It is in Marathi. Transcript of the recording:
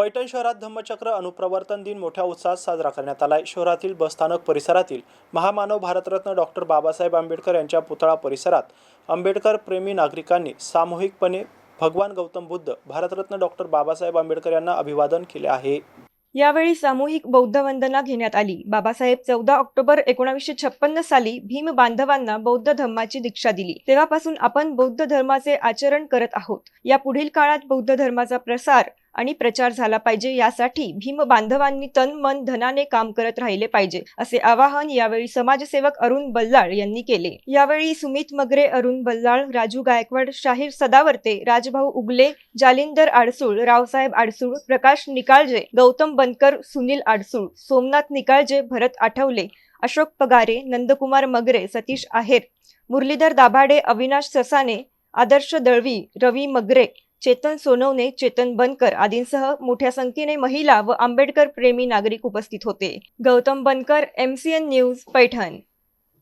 पैठण शहरात धम्मचक्र अनुप्रवर्तन दिन मोठ्या उत्साहात साजरा करण्यात आलाय. शहरातील बसस्थानक परिसरातील महामानव भारतरत्न डॉक्टर बाबासाहेब आंबेडकर यांच्या पुतळा परिसरात आंबेडकर प्रेमी नागरिकांनी सामूहिकपणे भगवान गौतम बुद्ध भारतरत्न डॉक्टर बाबासाहेब आंबेडकर यांना अभिवादन केले आहे. यावेळी सामूहिक बौद्ध वंदना घेण्यात आली. बाबासाहेब चौदा ऑक्टोबर एकोणावीसशे छप्पन्न साली भीम बांधवांना बौद्ध धर्माची दीक्षा दिली. तेव्हापासून आपण बौद्ध धर्माचे आचरण करत आहोत. या पुढील काळात बौद्ध धर्माचा प्रसार आणि प्रचार झाला पाहिजे. यासाठी भीम बांधवांनी तन मन धनाने काम करत राहिले पाहिजे असे आवाहन यावेळी समाजसेवक अरुण बल्लाळ यांनी केले. यावेळी सुमित मगरे अरुण बल्लाळ राजू गायकवाड शाहीर सदावर्ते राजभाऊ उगले जालिंदर आडसूळ रावसाहेब आडसूळ प्रकाश निकाळजे गौतम बनकर सुनील आडसूळ सोमनाथ निकाळजे भरत आठवले अशोक पगारे नंदकुमार मगरे सतीश आहेर मुरलीधर दाभाडे अविनाश ससाने आदर्श दळवी रवी मगरे चेतन सोनवणे चेतन बनकर आदींसह मोठ्या संख्येने महिला व आंबेडकर प्रेमी नागरिक उपस्थित होते. Gautam Bankar MCN news Paithan.